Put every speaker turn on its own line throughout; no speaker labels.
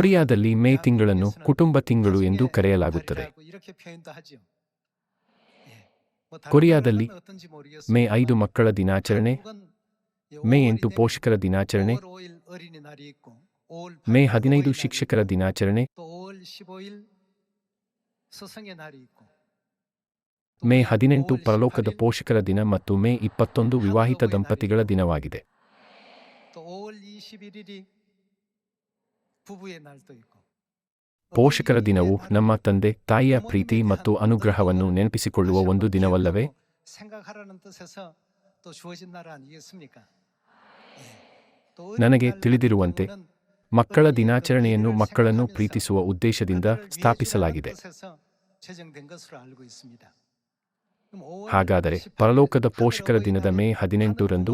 ಕೊರಿಯಾದಲ್ಲಿ ಮೇ ತಿಂಗಳನ್ನು ಕುಟುಂಬ ತಿಂಗಳು ಎಂದು ಕರೆಯಲಾಗುತ್ತದೆ. ಕೊರಿಯಾದಲ್ಲಿ ಮೇ ಐದು ಮಕ್ಕಳ ದಿನಾಚರಣೆ, ಮೇ ಎಂಟು ಪೋಷಕರ ದಿನಾಚರಣೆ, ಮೇ ಹದಿನೈದು ಶಿಕ್ಷಕರ ದಿನಾಚರಣೆ, ಮೇ ಹದಿನೆಂಟು ಪರಲೋಕದ ಪೋಷಕರ ದಿನ ಮತ್ತು ಮೇ ಇಪ್ಪತ್ತೊಂದು ವಿವಾಹಿತ ದಂಪತಿಗಳ ದಿನವಾಗಿದೆ. ಪೋಷಕರ ದಿನವು ನಮ್ಮ ತಂದೆ ತಾಯಿಯ ಪ್ರೀತಿ ಮತ್ತು ಅನುಗ್ರಹವನ್ನು ನೆನಪಿಸಿಕೊಳ್ಳುವ ಒಂದು ದಿನವಲ್ಲವೇ? ನನಗೆ ತಿಳಿದಿರುವಂತೆ ಮಕ್ಕಳ ದಿನಾಚರಣೆಯನ್ನು ಮಕ್ಕಳನ್ನು ಪ್ರೀತಿಸುವ ಉದ್ದೇಶದಿಂದ ಸ್ಥಾಪಿಸಲಾಗಿದೆ. ಹಾಗಾದರೆ ಪರಲೋಕದ ಪೋಷಕರ ದಿನದ ಮೇ ಹದಿನೆಂಟರಂದು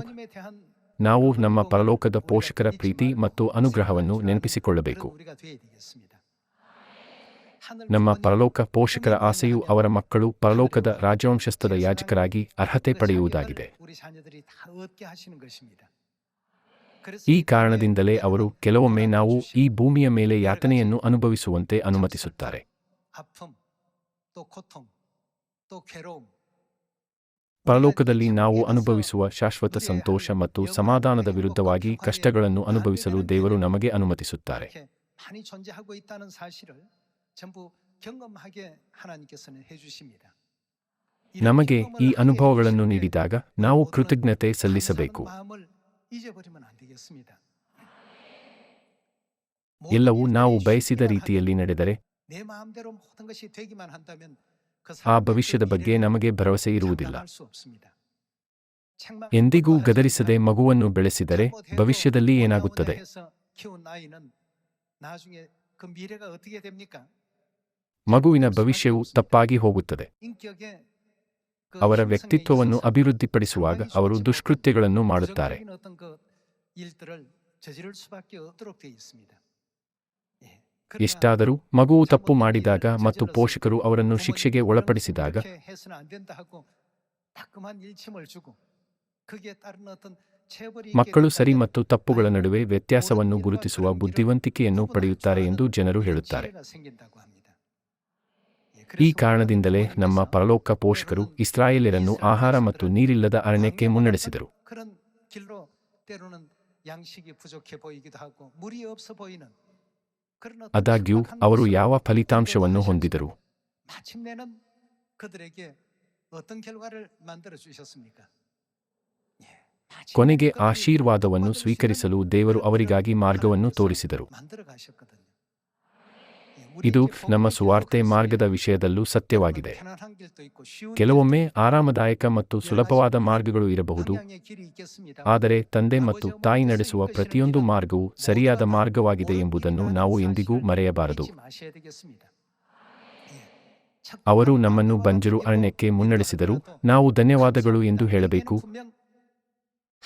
ನಾವು ನಮ್ಮ ಪರಲೋಕದ ಪೋಷಕರ ಪ್ರೀತಿ ಮತ್ತು ಅನುಗ್ರಹವನ್ನು ನೆನಪಿಸಿಕೊಳ್ಳಬೇಕು ನಮ್ಮ ಪರಲೋಕ ಪೋಷಕರ ಆಸೆಯು ಅವರ ಮಕ್ಕಳು ಪರಲೋಕದ ರಾಜವಂಶಸ್ಥದ ಯಾಜಕರಾಗಿ ಅರ್ಹತೆ ಪಡೆಯುವುದಾಗಿದೆ ಈ ಕಾರಣದಿಂದಲೇ ಅವರು ಕೆಲವೊಮ್ಮೆ ನಾವು ಈ ಭೂಮಿಯ ಮೇಲೆ ಯಾತನೆಯನ್ನು ಅನುಭವಿಸುವಂತೆ ಅನುಮತಿಸುತ್ತಾರೆ ಪರಲೋಕದಲ್ಲಿ ನಾವು ಅನುಭವಿಸುವ ಶಾಶ್ವತ ಸಂತೋಷ ಮತ್ತು ಸಮಾಧಾನದ ವಿರುದ್ಧವಾಗಿ ಕಷ್ಟಗಳನ್ನು ಅನುಭವಿಸಲು ದೇವರು ನಮಗೆ ಅನುಮತಿಸುತ್ತಾರೆ. ನಮಗೆ ಈ ಅನುಭವಗಳನ್ನು ನೀಡಿದಾಗ ನಾವು ಕೃತಜ್ಞತೆ ಸಲ್ಲಿಸಬೇಕು. ಎಲ್ಲವೂ ನಾವು ಬಯಸಿದ ರೀತಿಯಲ್ಲಿ ನಡೆದರೆ ಆ ಭವಿಷ್ಯದ ಬಗ್ಗೆ ನಮಗೆ ಭರವಸೆ ಇರುವುದಿಲ್ಲ. ಎಂದಿಗೂ ಗದರಿಸದೆ ಮಗುವನ್ನು ಬೆಳೆಸಿದರೆ ಭವಿಷ್ಯದಲ್ಲಿ ಏನಾಗುತ್ತದೆ? ಮಗುವಿನ ಭವಿಷ್ಯವು ತಪ್ಪಾಗಿ ಹೋಗುತ್ತದೆ. ಅವರ ವ್ಯಕ್ತಿತ್ವವನ್ನು ಅಭಿವೃದ್ಧಿಪಡಿಸುವಾಗ ಅವರು ದುಷ್ಕೃತ್ಯಗಳನ್ನು ಮಾಡುತ್ತಾರೆ. ಎಷ್ಟಾದರೂ ಮಗುವು ತಪ್ಪು ಮಾಡಿದಾಗ ಮತ್ತು ಪೋಷಕರು ಅವರನ್ನು ಶಿಕ್ಷೆಗೆ ಒಳಪಡಿಸಿದಾಗ ಮಕ್ಕಳು ಸರಿ ಮತ್ತು ತಪ್ಪುಗಳ ನಡುವೆ ವ್ಯತ್ಯಾಸವನ್ನು ಗುರುತಿಸುವ ಬುದ್ಧಿವಂತಿಕೆಯನ್ನು ಪಡೆಯುತ್ತಾರೆ ಎಂದು ಜನರು ಹೇಳುತ್ತಾರೆ. ಈ ಕಾರಣದಿಂದಲೇ ನಮ್ಮ ಪರಲೋಕ ಪೋಷಕರು ಇಸ್ರಾಯೇಲರನ್ನು ಆಹಾರ ಮತ್ತು ನೀರಿಲ್ಲದ ಅರಣ್ಯಕ್ಕೆ ಮುನ್ನಡೆಸಿದರು. ಆದಾಗ್ಯೂ ಅವರು ಯಾವ ಫಲಿತಾಂಶವನ್ನು ಹೊಂದಿದರು? ಕೊನೆಗೆ ಆಶೀರ್ವಾದವನ್ನು ಸ್ವೀಕರಿಸಲು ದೇವರು ಅವರಿಗಾಗಿ ಮಾರ್ಗವನ್ನು ತೋರಿಸಿದರು. ಇದು ನಮ್ಮ ಸುವಾರ್ತೆ ಮಾರ್ಗದ ವಿಷಯದಲ್ಲೂ ಸತ್ಯವಾಗಿದೆ. ಕೆಲವೊಮ್ಮೆ ಆರಾಮದಾಯಕ ಮತ್ತು ಸುಲಭವಾದ ಮಾರ್ಗಗಳು ಇರಬಹುದು. ಆದರೆ ತಂದೆ ಮತ್ತು ತಾಯಿ ನಡೆಸುವ ಪ್ರತಿಯೊಂದು ಮಾರ್ಗವು ಸರಿಯಾದ ಮಾರ್ಗವಾಗಿದೆ ಎಂಬುದನ್ನು ನಾವು ಎಂದಿಗೂ ಮರೆಯಬಾರದು. ಅವರು ನಮ್ಮನ್ನು ಬಂಜರು ಅರಣ್ಯಕ್ಕೆ ಮುನ್ನಡೆಸಿದರು. ನಾವು ಧನ್ಯವಾದಗಳು ಎಂದು ಹೇಳಬೇಕು.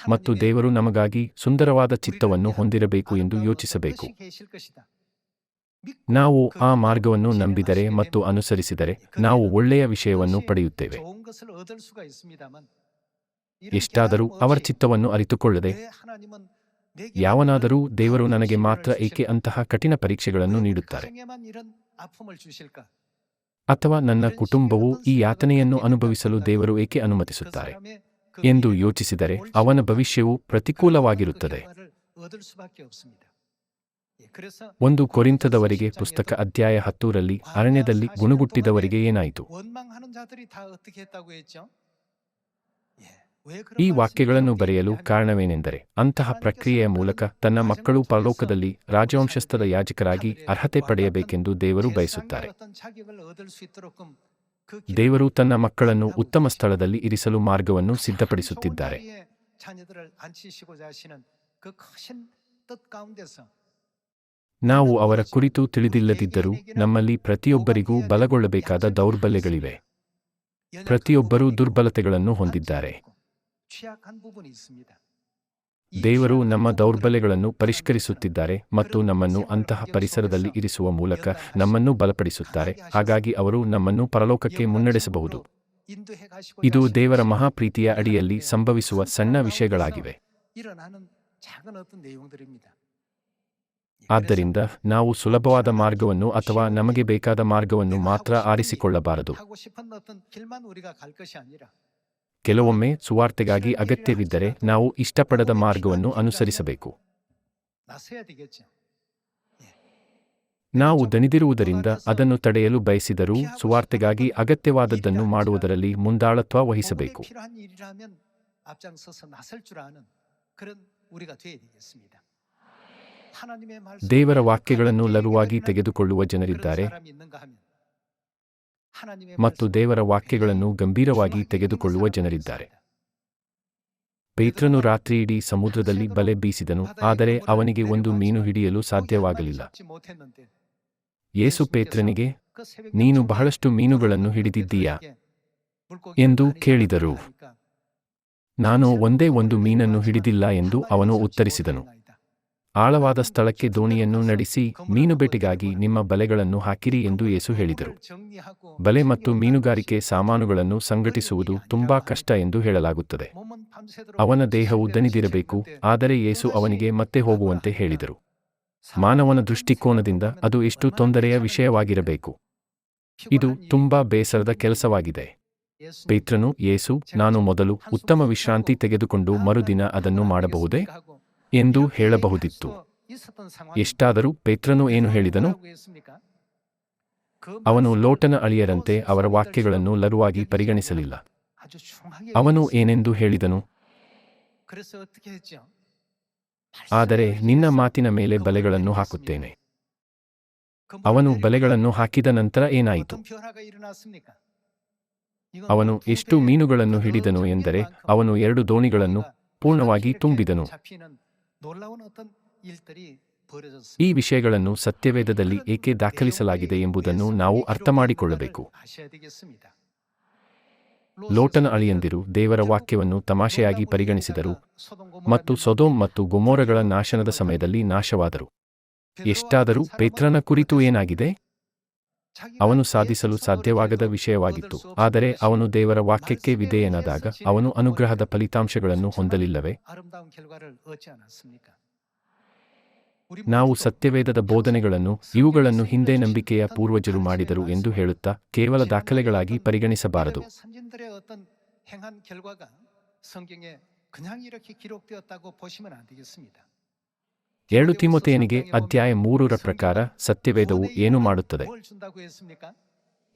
ಮತ್ತು ದೇವರು ನಮಗಾಗಿ ಸುಂದರವಾದ ಚಿತ್ತವನ್ನು ಹೊಂದಿರಬೇಕು ಎಂದು ಯೋಚಿಸಬೇಕು. ನಾವು ಆ ಮಾರ್ಗವನ್ನು ನಂಬಿದರೆ ಮತ್ತು ಅನುಸರಿಸಿದರೆ ನಾವು ಒಳ್ಳೆಯ ವಿಷಯವನ್ನು ಪಡೆಯುತ್ತೇವೆ. ಎಷ್ಟಾದರೂ ಅವರ ಚಿತ್ತವನ್ನು ಅರಿತುಕೊಳ್ಳದೆ ಯಾವನಾದರೂ ದೇವರು ನನಗೆ ಮಾತ್ರ ಏಕೆ ಅಂತಹ ಕಠಿಣ ಪರೀಕ್ಷೆಗಳನ್ನು ನೀಡುತ್ತಾರೆ? ಅಥವಾ ನನ್ನ ಕುಟುಂಬವು ಈ ಯಾತನೆಯನ್ನು ಅನುಭವಿಸಲು ದೇವರು ಏಕೆ ಅನುಮತಿಸುತ್ತಾರೆ? ಎಂದು ಯೋಚಿಸಿದರೆ ಅವನ ಭವಿಷ್ಯವು ಪ್ರತಿಕೂಲವಾಗಿರುತ್ತದೆ. ಒಂದು ಕೊರಿಂತದವರಿಗೆ ಪುಸ್ತಕ ಅಧ್ಯಾಯ ಹತ್ತೂರಲ್ಲಿ, ಅರಣ್ಯದಲ್ಲಿ ಗುಣಗುಟ್ಟಿದವರಿಗೆ ಏನಾಯಿತು? ಈ ವಾಕ್ಯಗಳನ್ನು ಬರೆಯಲು ಕಾರಣವೇನೆಂದರೆ, ಅಂತಹ ಪ್ರಕ್ರಿಯೆಯ ಮೂಲಕ ತನ್ನ ಮಕ್ಕಳು ಪರಲೋಕದಲ್ಲಿ ರಾಜವಂಶಸ್ಥರ ಯಾಜಕರಾಗಿ ಅರ್ಹತೆ ಪಡೆಯಬೇಕೆಂದು ದೇವರು ಬಯಸುತ್ತಾರೆ. ದೇವರು ತನ್ನ ಮಕ್ಕಳನ್ನು ಉತ್ತಮ ಸ್ಥಳದಲ್ಲಿ ಇರಿಸಲು ಮಾರ್ಗವನ್ನು ಸಿದ್ಧಪಡಿಸುತ್ತಿದ್ದಾರೆ. ನಾವು ಅವರ ಕುರಿತು ತಿಳಿದಿಲ್ಲದಿದ್ದರೂ ನಮ್ಮಲ್ಲಿ ಪ್ರತಿಯೊಬ್ಬರಿಗೂ ಬಲಗೊಳ್ಳಬೇಕಾದ ದೌರ್ಬಲ್ಯಗಳಿವೆ. ಪ್ರತಿಯೊಬ್ಬರೂ ದುರ್ಬಲತೆಗಳನ್ನು ಹೊಂದಿದ್ದಾರೆ. ದೇವರು ನಮ್ಮ ದೌರ್ಬಲ್ಯಗಳನ್ನು ಪರಿಷ್ಕರಿಸುತ್ತಿದ್ದಾರೆ ಮತ್ತು ನಮ್ಮನ್ನು ಅಂತಹ ಪರಿಸರದಲ್ಲಿ ಇರಿಸುವ ಮೂಲಕ ನಮ್ಮನ್ನು ಬಲಪಡಿಸುತ್ತಾರೆ. ಹಾಗಾಗಿ ಅವರು ನಮ್ಮನ್ನು ಪರಲೋಕಕ್ಕೆ ಮುನ್ನಡೆಸಬಹುದು. ಇದು ದೇವರ ಮಹಾಪ್ರೀತಿಯ ಅಡಿಯಲ್ಲಿ ಸಂಭವಿಸುವ ಸಣ್ಣ ವಿಷಯಗಳಾಗಿವೆ. ಆದ್ದರಿಂದ ನಾವು ಸುಲಭವಾದ ಮಾರ್ಗವನ್ನು ಅಥವಾ ನಮಗೆ ಬೇಕಾದ ಮಾರ್ಗವನ್ನು ಮಾತ್ರ ಆರಿಸಿಕೊಳ್ಳಬಾರದು. ಕೆಲವೊಮ್ಮೆ ಸುವಾರ್ತೆಗಾಗಿ ಅಗತ್ಯವಿದ್ದರೆ ನಾವು ಇಷ್ಟಪಡದ ಮಾರ್ಗವನ್ನು ಅನುಸರಿಸಬೇಕು. ನಾವು ದಣಿದಿರುವುದರಿಂದ ಅದನ್ನು ತಡೆಯಲು ಬಯಸಿದರೂ ಸುವಾರ್ತೆಗಾಗಿ ಅಗತ್ಯವಾದದ್ದನ್ನು ಮಾಡುವುದರಲ್ಲಿ ಮುಂದಾಳತ್ವ ವಹಿಸಬೇಕು. ದೇವರ ವಾಕ್ಯಗಳನ್ನು ಲಘುವಾಗಿ ತೆಗೆದುಕೊಳ್ಳುವ ಜನರಿದ್ದಾರೆ. ಮತ್ತು ದೇವರ ವಾಕ್ಯಗಳನ್ನು ಗಂಭೀರವಾಗಿ ತೆಗೆದುಕೊಳ್ಳುವ ಜನರಿದ್ದಾರೆ. ಪೇತ್ರನು ರಾತ್ರಿಯಿಡೀ ಸಮುದ್ರದಲ್ಲಿ ಬಲೆ ಬೀಸಿದನು. ಆದರೆ ಅವನಿಗೆ ಒಂದು ಮೀನು ಹಿಡಿಯಲು ಸಾಧ್ಯವಾಗಲಿಲ್ಲ. ಯೇಸು ಪೇತ್ರನಿಗೆ ನೀನು ಬಹಳಷ್ಟು ಮೀನುಗಳನ್ನು ಹಿಡಿದಿದ್ದೀಯಾ? ಎಂದು ಕೇಳಿದರು. ನಾನು ಒಂದೇ ಒಂದು ಮೀನನ್ನು ಹಿಡಿದಿಲ್ಲ ಎಂದು ಅವನು ಉತ್ತರಿಸಿದನು. ಆಳವಾದ ಸ್ಥಳಕ್ಕೆ ದೋಣಿಯನ್ನು ನಡೆಸಿ ಮೀನುಬೇಟೆಗಾಗಿ ನಿಮ್ಮ ಬಲೆಗಳನ್ನು ಹಾಕಿರಿ ಎಂದು ಯೇಸು ಹೇಳಿದರು. ಬಲೆ ಮತ್ತು ಮೀನುಗಾರಿಕೆ ಸಾಮಾನುಗಳನ್ನು ಸಂಘಟಿಸುವುದು ತುಂಬಾ ಕಷ್ಟ ಎಂದು ಹೇಳಲಾಗುತ್ತದೆ. ಅವನ ದೇಹವು ದನಿದಿರಬೇಕು ಆದರೆ ಯೇಸು ಅವನಿಗೆ ಮತ್ತೆ ಹೋಗುವಂತೆ ಹೇಳಿದರು. ಮಾನವನ ದೃಷ್ಟಿಕೋನದಿಂದ ಅದು ಎಷ್ಟು ತೊಂದರೆಯ ವಿಷಯವಾಗಿರಬೇಕು. ಇದು ತುಂಬಾ ಬೇಸರದ ಕೆಲಸವಾಗಿದೆ. ಪೇತ್ರನು, ಯೇಸು, ನಾನು ಮೊದಲು ಉತ್ತಮ ವಿಶ್ರಾಂತಿ ತೆಗೆದುಕೊಂಡು ಮರುದಿನ ಅದನ್ನು ಮಾಡಬಹುದೇ? ಎಂದು ಹೇಳಬಹುದಿತ್ತು. ಎಷ್ಟಾದರೂ ಪೇತ್ರನು ಏನು ಹೇಳಿದನು? ಅವನು ಲೋಟನ ಅಳಿಯರಂತೆ ಅವರ ವಾಕ್ಯಗಳನ್ನು ಲರುವಾಗಿ ಪರಿಗಣಿಸಲಿಲ್ಲ. ಅವನು ಏನೆಂದು ಹೇಳಿದನು? ಆದರೆ ನಿನ್ನ ಮಾತಿನ ಮೇಲೆ ಬಲೆಗಳನ್ನು ಹಾಕುತ್ತೇನೆ. ಅವನು ಬಲೆಗಳನ್ನು ಹಾಕಿದ ನಂತರ ಏನಾಯಿತು? ಅವನು ಎಷ್ಟು ಮೀನುಗಳನ್ನು ಹಿಡಿದನು ಎಂದರೆ ಅವನು ಎರಡು ದೋಣಿಗಳನ್ನು ಪೂರ್ಣವಾಗಿ ತುಂಬಿದನು. ಈ ವಿಷಯಗಳನ್ನು ಸತ್ಯವೇದದಲ್ಲಿ ಏಕೆ ದಾಖಲಿಸಲಾಗಿದೆ ಎಂಬುದನ್ನು ನಾವು ಅರ್ಥಮಾಡಿಕೊಳ್ಳಬೇಕು. ಲೋಟನ ಅಳಿಯಂದಿರು ದೇವರ ವಾಕ್ಯವನ್ನು ತಮಾಷೆಯಾಗಿ ಪರಿಗಣಿಸಿದರು ಮತ್ತು ಸೊದೋಮ್ ಮತ್ತು ಗೊಮೋರಗಳ ನಾಶನದ ಸಮಯದಲ್ಲಿ ನಾಶವಾದರು. ಎಷ್ಟಾದರೂ ಪೇತ್ರನ ಕುರಿತು ಏನಾಗಿದೆ? ಅವನು ಸಾಧಿಸಲು ಸಾಧ್ಯವಾಗದ ವಿಷಯವಾಗಿತ್ತು. ಆದರೆ ಅವನು ದೇವರ ವಾಕ್ಯಕ್ಕೆ ವಿಧೇಯನಾದಾಗ ಅವನು ಅನುಗ್ರಹದ ಫಲಿತಾಂಶಗಳನ್ನು ಹೊಂದಲಿಲ್ಲವೇ? ನಾವು ಸತ್ಯವೇದದ ಬೋಧನೆಗಳನ್ನು, ಇವುಗಳನ್ನು ಹಿಂದೆ ನಂಬಿಕೆಯ ಪೂರ್ವಜರು ಮಾಡಿದರು ಎಂದು ಹೇಳುತ್ತಾ ಕೇವಲ ದಾಖಲೆಗಳಾಗಿ ಪರಿಗಣಿಸಬಾರದು. ಎರಡು ತಿಮೊತೆಯನಿಗೆ ಅಧ್ಯಾಯ ಮೂರರ ಪ್ರಕಾರ ಸತ್ಯವೇದವು ಏನು ಮಾಡುತ್ತದೆ?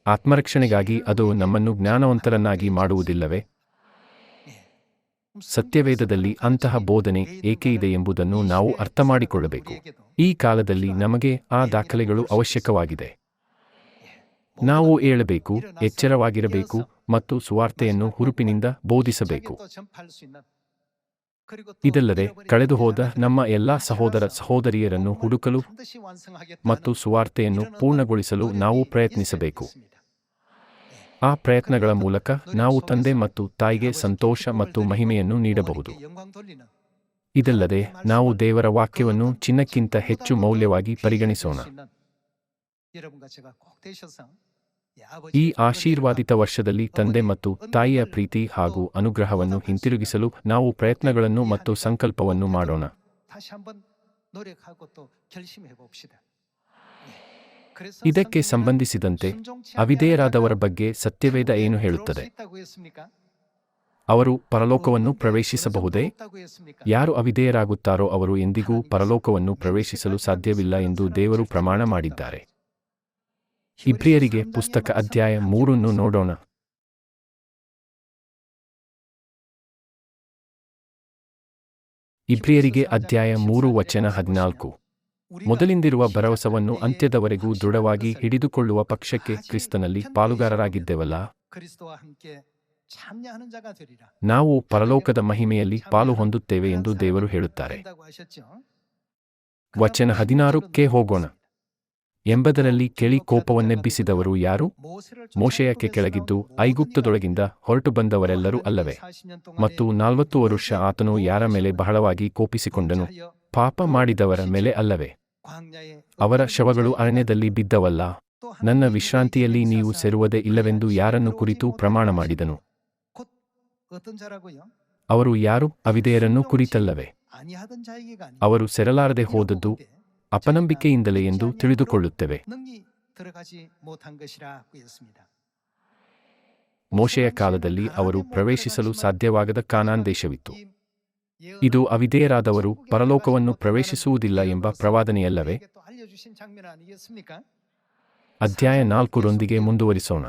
ಆತ್ಮರಕ್ಷಣೆಗಾಗಿ ಅದು ನಮ್ಮನ್ನು ಜ್ಞಾನವಂತರನ್ನಾಗಿ ಮಾಡುವುದಿಲ್ಲವೇ? ಸತ್ಯವೇದದಲ್ಲಿ ಅಂತಹ ಬೋಧನೆ ಏಕೆ ಇದೆ ಎಂಬುದನ್ನು ನಾವು ಅರ್ಥಮಾಡಿಕೊಳ್ಳಬೇಕು. ಈ ಕಾಲದಲ್ಲಿ ನಮಗೆ ಆ ದಾಖಲೆಗಳು ಅವಶ್ಯಕವಾಗಿದೆ. ನಾವು ಏಳಬೇಕು, ಎಚ್ಚರವಾಗಿರಬೇಕು ಮತ್ತು ಸುವಾರ್ತೆಯನ್ನು ಹುರುಪಿನಿಂದ ಬೋಧಿಸಬೇಕು. ಇದಲ್ಲದೆ ಕಳೆದುಹೋದ ನಮ್ಮ ಎಲ್ಲಾ ಸಹೋದರ ಸಹೋದರಿಯರನ್ನು ಹುಡುಕಲು ಮತ್ತು ಸುವಾರ್ತೆಯನ್ನು ಪೂರ್ಣಗೊಳಿಸಲು ನಾವು ಪ್ರಯತ್ನಿಸಬೇಕು. ಆ ಪ್ರಯತ್ನಗಳ ಮೂಲಕ ನಾವು ತಂದೆ ಮತ್ತು ತಾಯಿಗೆ ಸಂತೋಷ ಮತ್ತು ಮಹಿಮೆಯನ್ನು ನೀಡಬಹುದು. ಇದಲ್ಲದೆ ನಾವು ದೇವರ ವಾಕ್ಯವನ್ನು ಚಿನ್ನಕ್ಕಿಂತ ಹೆಚ್ಚು ಮೌಲ್ಯವಾಗಿ ಪರಿಗಣಿಸೋಣ. ಈ ಆಶೀರ್ವಾದಿತ ವರ್ಷದಲ್ಲಿ ತಂದೆ ಮತ್ತು ತಾಯಿಯ ಪ್ರೀತಿ ಹಾಗೂ ಅನುಗ್ರಹವನ್ನು ಹಿಂತಿರುಗಿಸಲು ನಾವು ಪ್ರಯತ್ನಗಳನ್ನು ಮತ್ತು ಸಂಕಲ್ಪವನ್ನು ಮಾಡೋಣ. ಇದಕ್ಕೆ ಸಂಬಂಧಿಸಿದಂತೆ ಅವಿಧೇಯರಾದವರ ಬಗ್ಗೆ ಸತ್ಯವೇದ ಏನು ಹೇಳುತ್ತದೆ? ಅವರು ಪರಲೋಕವನ್ನು ಪ್ರವೇಶಿಸಬಹುದೇ? ಯಾರು ಅವಿಧೇಯರಾಗುತ್ತಾರೋ ಅವರು ಎಂದಿಗೂ ಪರಲೋಕವನ್ನು ಪ್ರವೇಶಿಸಲು ಸಾಧ್ಯವಿಲ್ಲ ಎಂದು ದೇವರು ಪ್ರಮಾಣ ಮಾಡಿದ್ದಾರೆ. ಇಬ್ರಿಯರಿಗೆ ಪುಸ್ತಕ ಅಧ್ಯಾಯ ಮೂರನ್ನು ನೋಡೋಣ. ಇಬ್ರಿಯರಿಗೆ ಅಧ್ಯಾಯ ಮೂರು ವಚನ ಹದಿನಾಲ್ಕು. ಮೊದಲಿಂದಿರುವ ಭರವಸವನ್ನು ಅಂತ್ಯದವರೆಗೂ ದೃಢವಾಗಿ ಹಿಡಿದುಕೊಳ್ಳುವ ಪಕ್ಷಕ್ಕೆ ಕ್ರಿಸ್ತನಲ್ಲಿ ಪಾಲುಗಾರರಾಗಿದ್ದೆವಲ್ಲ? ನಾವು ಪರಲೋಕದ ಮಹಿಮೆಯಲ್ಲಿ ಪಾಲು ಹೊಂದುತ್ತೇವೆ ಎಂದು ದೇವರು ಹೇಳುತ್ತಾರೆ. ವಚನ ಹದಿನಾರಕ್ಕೆ ಹೋಗೋಣ. ಎಂಬುದರಲ್ಲಿ ಕೆಳಿ ಕೋಪವನ್ನೆಬ್ಬಿಸಿದವರು ಯಾರು? ಮೋಶೆಯಕ್ಕೆ ಕೆಳಗಿದ್ದು ಐಗುಪ್ತದೊಳಗಿಂದ ಹೊರಟು ಬಂದವರೆಲ್ಲರೂ ಅಲ್ಲವೇ? ಮತ್ತು ನಾಲ್ವತ್ತು ವರುಷ ಆತನು ಯಾರ ಮೇಲೆ ಬಹಳವಾಗಿ ಕೋಪಿಸಿಕೊಂಡನು? ಪಾಪ ಮಾಡಿದವರ ಮೇಲೆ ಅಲ್ಲವೇ? ಅವರ ಶವಗಳು ಅರಣ್ಯದಲ್ಲಿ ಬಿದ್ದವಲ್ಲ? ನನ್ನ ವಿಶ್ರಾಂತಿಯಲ್ಲಿ ನೀವು ಸೇರುವುದೇ ಇಲ್ಲವೆಂದು ಯಾರನ್ನು ಕುರಿತು ಪ್ರಮಾಣ ಮಾಡಿದನು? ಅವರು ಯಾರು? ಅವಿದೆಯರನ್ನು ಕುರಿತಲ್ಲವೇ? ಅವರು ಸೆರಲಾರದೆ ಹೋದದ್ದು ಅಪನಂಬಿಕೆಯಿಂದಲೇ ಎಂದು ತಿಳಿದುಕೊಳ್ಳುತ್ತೇವೆ. ಮೋಶೆಯ ಕಾಲದಲ್ಲಿ ಅವರು ಪ್ರವೇಶಿಸಲು ಸಾಧ್ಯವಾಗದ ಕಾನಾನ್ ದೇಶವಿತ್ತು. ಇದು ಅವಿಧೇಯರಾದವರು ಪರಲೋಕವನ್ನು ಪ್ರವೇಶಿಸುವುದಿಲ್ಲ ಎಂಬ ಪ್ರವಾದನೆಯಲ್ಲವೇ? ಅಧ್ಯಾಯ ನಾಲ್ಕರೊಂದಿಗೆ ಮುಂದುವರಿಸೋಣ.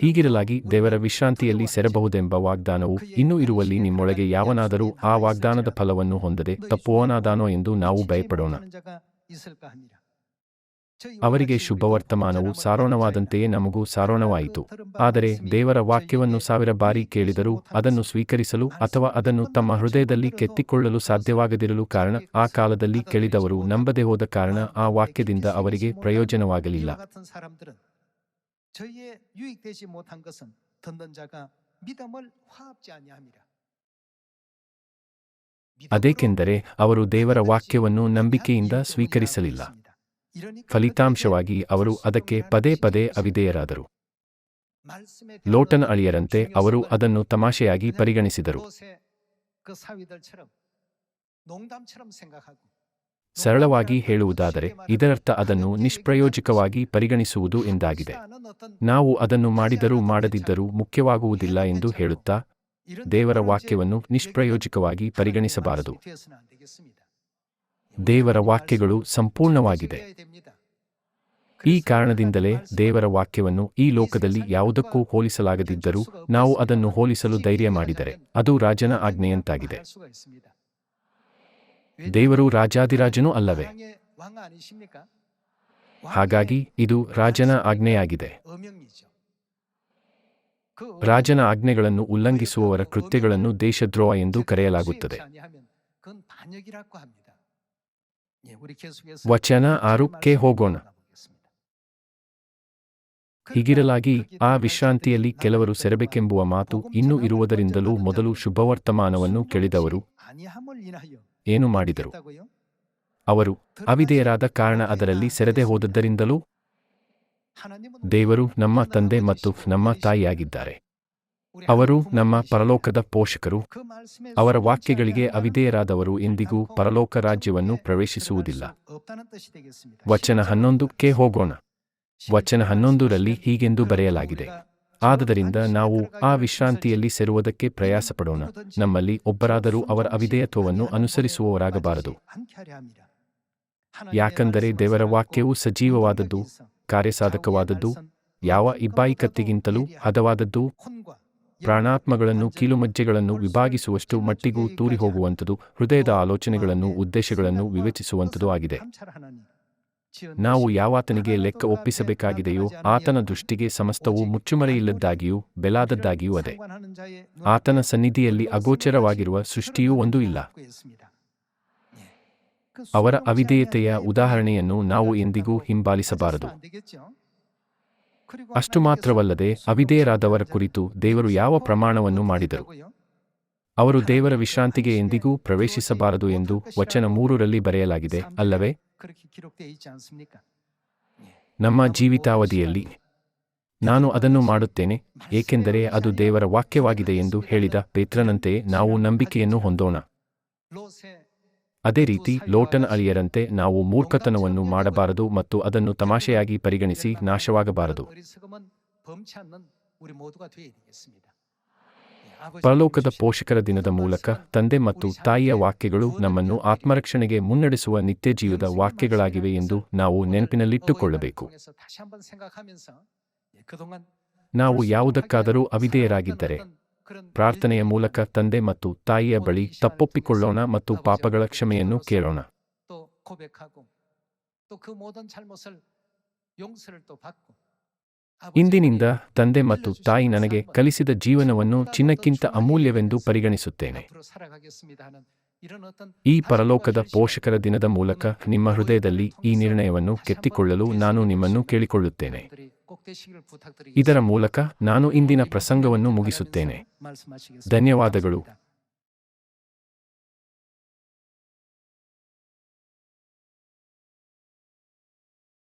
ಹೀಗಿರಲಾಗಿ ದೇವರ ವಿಶ್ರಾಂತಿಯಲ್ಲಿ ಸೆರಬಹುದೆಂಬ ವಾಗ್ದಾನವು ಇನ್ನೂ ಇರುವಲ್ಲಿ ನಿಮ್ಮೊಳಗೆ ಯಾವನಾದರೂ ಆ ವಾಗ್ದಾನದ ಫಲವನ್ನು ಹೊಂದದೆ ತಪ್ಪುವನಾದಾನೋ ಎಂದು ನಾವು ಭಯಪಡೋಣ. ಅವರಿಗೆ ಶುಭವರ್ತಮಾನವು ಸಾರೋಣವಾದಂತೆಯೇ ನಮಗೂ ಸಾರೋಣವಾಯಿತು. ಆದರೆ ದೇವರ ವಾಕ್ಯವನ್ನು ಸಾವಿರ ಬಾರಿ ಕೇಳಿದರೂ ಅದನ್ನು ಸ್ವೀಕರಿಸಲು ಅಥವಾ ಅದನ್ನು ತಮ್ಮ ಹೃದಯದಲ್ಲಿ ಕೆತ್ತಿಕೊಳ್ಳಲು ಸಾಧ್ಯವಾಗದಿರಲು ಕಾರಣ ಆ ಕಾಲದಲ್ಲಿ ಕೇಳಿದವರು ನಂಬದೆ ಹೋದ ಕಾರಣ ಆ ವಾಕ್ಯದಿಂದ ಅವರಿಗೆ ಪ್ರಯೋಜನವಾಗಲಿಲ್ಲ.
저희의 유익되지 못한 것은 듣는 자가 믿음을 화합지 아니함이라.
ಅದೇಕೆಂದರೆ ಅವರು ದೇವರ ವಾಕ್ಯವನ್ನು ನಂಬಿಕೆಯಿಂದ ಸ್ವೀಕರಿಸಲಿಲ್ಲ ಫಲಿತಾಂಶವಾಗಿ ಅವರು ಅದಕ್ಕೆ ಪದೇ ಪದೇ ಅವಿಧೇಯರಾದರು ಲೋಟನ ಅಳಿಯರಂತೆ ಅವರು ಅದನ್ನು ತಮಾಷೆಯಾಗಿ ಪರಿಗಣಿಸಿದರು ಸರಳವಾಗಿ ಹೇಳುವುದಾದರೆ, ಇದರರ್ಥ ಅದನ್ನು ನಿಷ್ಪ್ರಯೋಜಕವಾಗಿ ಪರಿಗಣಿಸುವುದು ಎಂದಾಗಿದೆ. ನಾವು ಅದನ್ನು ಮಾಡಿದರೂ ಮಾಡದಿದ್ದರೂ ಮುಖ್ಯವಾಗುವುದಿಲ್ಲ ಎಂದು ಹೇಳುತ್ತಾ, ದೇವರ ವಾಕ್ಯವನ್ನು ನಿಷ್ಪ್ರಯೋಜಕವಾಗಿ ಪರಿಗಣಿಸಬಾರದು. ದೇವರ ವಾಕ್ಯಗಳು ಸಂಪೂರ್ಣವಾಗಿದೆ. ಈ ಕಾರಣದಿಂದಲೇ ದೇವರ ವಾಕ್ಯವನ್ನು ಈ ಲೋಕದಲ್ಲಿ ಯಾವುದಕ್ಕೂ ಹೋಲಿಸಲಾಗದಿದ್ದರೂ, ನಾವು ಅದನ್ನು ಹೋಲಿಸಲು ಧೈರ್ಯ ಮಾಡಿದರೆ, ಅದು ರಾಜನ ಆಜ್ಞೆಯಂತಾಗಿದೆ. ದೇವರು ರಾಜಾದಿರಾಜನೂ ಅಲ್ಲವೇ? ಹಾಗಾಗಿ ಇದು ರಾಜನ ಆಜ್ಞೆಯಾಗಿದೆ. ರಾಜನ ಆಜ್ಞೆಗಳನ್ನು ಉಲ್ಲಂಘಿಸುವವರ ಕೃತ್ಯಗಳನ್ನು ದೇಶದ್ರೋಹ ಎಂದು ಕರೆಯಲಾಗುತ್ತದೆ. ವಚನ ಆರುಕ್ಕೆ ಹೋಗೋಣ. ಹೀಗಿರಲಾಗಿ ಆ ವಿಶ್ರಾಂತಿಯಲ್ಲಿ ಕೆಲವರು ಸೆರಬೇಕೆಂಬುವ ಮಾತು ಇನ್ನೂ ಇರುವುದರಿಂದಲೂ ಮೊದಲು ಶುಭವರ್ತಮಾನವನ್ನು ಕೇಳಿದವರು. ಏನು ಮಾಡಿದರು? ಅವರು ಅವಿಧೇಯರಾದ ಕಾರಣ ಅದರಲ್ಲಿ ಸೆರೆದೆ ಹೋದದ್ದರಿಂದಲೂ ದೇವರು ನಮ್ಮ ತಂದೆ ಮತ್ತು ನಮ್ಮ ತಾಯಿಯಾಗಿದ್ದಾರೆ. ಅವರು ನಮ್ಮ ಪರಲೋಕದ ಪೋಷಕರು. ಅವರ ವಾಕ್ಯಗಳಿಗೆ ಅವಿದೇಯರಾದವರು ಎಂದಿಗೂ ಪರಲೋಕ ರಾಜ್ಯವನ್ನು ಪ್ರವೇಶಿಸುವುದಿಲ್ಲ. ವಚನ ಹನ್ನೊಂದಕ್ಕೆ ಹೋಗೋಣ. ವಚನ ಹನ್ನೊಂದರಲ್ಲಿ ಹೀಗೆಂದು ಬರೆಯಲಾಗಿದೆ. ಆದದರಿಂದ ನಾವು ಆ ವಿಶ್ರಾಂತಿಯಲ್ಲಿ ಸೇರುವುದಕ್ಕೆ ಪ್ರಯಾಸಪಡೋಣ. ನಮ್ಮಲ್ಲಿ ಒಬ್ಬರಾದರೂ ಅವರ ಅವಿಧೇಯತ್ವವನ್ನು ಅನುಸರಿಸುವವರಾಗಬಾರದು. ಯಾಕಂದರೆ ದೇವರ ವಾಕ್ಯವು ಸಜೀವವಾದದ್ದು ಕಾರ್ಯಸಾಧಕವಾದದ್ದು ಯಾವ ಇಬ್ಬಾಯಿ ಕತ್ತಿಗಿಂತಲೂ ಹದವಾದದ್ದು ಪ್ರಾಣಾತ್ಮಗಳನ್ನು ಕೀಲುಮಜ್ಜೆಗಳನ್ನು ವಿಭಾಗಿಸುವಷ್ಟು ಮಟ್ಟಿಗೂ ತೂರಿ ಹೋಗುವಂಥದ್ದು ಹೃದಯದ ಆಲೋಚನೆಗಳನ್ನು ಉದ್ದೇಶಗಳನ್ನು ವಿವೇಚಿಸುವಂಥದ್ದು ಆಗಿದೆ. ನಾವು ಯಾವಾತನಿಗೆ ಲೆಕ್ಕ ಒಪ್ಪಿಸಬೇಕಾಗಿದೆಯೋ ಆತನ ದೃಷ್ಟಿಗೆ ಸಮಸ್ತವು ಮುಚ್ಚುಮರೆಯಿಲ್ಲದ್ದಾಗಿಯೂ ಬೆಲಾದದ್ದಾಗಿಯೂ ಅದೇ ಆತನ ಸನ್ನಿಧಿಯಲ್ಲಿ ಅಗೋಚರವಾಗಿರುವ ಸೃಷ್ಟಿಯೂ ಒಂದೂ ಇಲ್ಲ ಅವರ ಅವಿಧೇಯತೆಯ ಉದಾಹರಣೆಯನ್ನು ನಾವು ಎಂದಿಗೂ ಹಿಂಬಾಲಿಸಬಾರದು ಅಷ್ಟು ಮಾತ್ರವಲ್ಲದೆ ಅವಿಧೇಯರಾದವರ ಕುರಿತು ದೇವರು ಯಾವ ಪ್ರಮಾಣವನ್ನು ಮಾಡಿದರು ಅವರು ದೇವರ ವಿಶ್ರಾಂತಿಗೆ ಎಂದಿಗೂ ಪ್ರವೇಶಿಸಬಾರದು ಎಂದು ವಚನ ಮೂರರಲ್ಲಿ ಬರೆಯಲಾಗಿದೆ, ಅಲ್ಲವೇ? ನಮ್ಮ ಜೀವಿತಾವಧಿಯಲ್ಲಿ ನಾನು ಅದನ್ನು ಮಾಡುತ್ತೇನೆ, ಏಕೆಂದರೆ ಅದು ದೇವರ ವಾಕ್ಯವಾಗಿದೆ ಎಂದು ಹೇಳಿದ ಪೇತ್ರನಂತೆ ನಾವು ನಂಬಿಕೆಯನ್ನು ಹೊಂದೋಣ. ಅದೇ ರೀತಿ ಲೋಟನ ಅಳಿಯರಂತೆ ನಾವು ಮೂರ್ಖತನವನ್ನು ಮಾಡಬಾರದು ಮತ್ತು ಅದನ್ನು ತಮಾಷೆಯಾಗಿ ಪರಿಗಣಿಸಿ ನಾಶವಾಗಬಾರದು. ಪರಲೋಕದ ಪೋಷಕರ ದಿನದ ಮೂಲಕ ತಂದೆ ಮತ್ತು ತಾಯಿಯ ವಾಕ್ಯಗಳು ನಮ್ಮನ್ನು ಆತ್ಮರಕ್ಷಣೆಗೆ ಮುನ್ನಡೆಸುವ ನಿತ್ಯ ಜೀವದ ವಾಕ್ಯಗಳಾಗಿವೆ ಎಂದು ನಾವು ನೆನಪಿನಲ್ಲಿಟ್ಟುಕೊಳ್ಳಬೇಕು ನಾವು ಯಾವುದಕ್ಕಾದರೂ ಅವಿಧೇಯರಾಗಿದ್ದರೆ ಪ್ರಾರ್ಥನೆಯ ಮೂಲಕ ತಂದೆ ಮತ್ತು ತಾಯಿಯ ಬಳಿ ತಪ್ಪೊಪ್ಪಿಕೊಳ್ಳೋಣ ಮತ್ತು ಪಾಪಗಳ ಕ್ಷಮೆಯನ್ನು ಕೇಳೋಣ ಇಂದಿನಿಂದ ತಂದೆ ಮತ್ತು ತಾಯಿ ನನಗೆ ಕಲಿಸಿದ ಜೀವನವನ್ನು ಚಿನ್ನಕ್ಕಿಂತ ಅಮೂಲ್ಯವೆಂದು ಪರಿಗಣಿಸುತ್ತೇನೆ. ಈ ಪರಲೋಕದ ಪೋಷಕರ ದಿನದ ಮೂಲಕ ನಿಮ್ಮ ಹೃದಯದಲ್ಲಿ ಈ ನಿರ್ಣಯವನ್ನು ಕೆತ್ತಿಕೊಳ್ಳಲು ನಾನು ನಿಮ್ಮನ್ನು ಕೇಳಿಕೊಳ್ಳುತ್ತೇನೆ. ಇದರ ಮೂಲಕ ನಾನು ಇಂದಿನ ಪ್ರಸಂಗವನ್ನು ಮುಗಿಸುತ್ತೇನೆ. ಧನ್ಯವಾದಗಳು.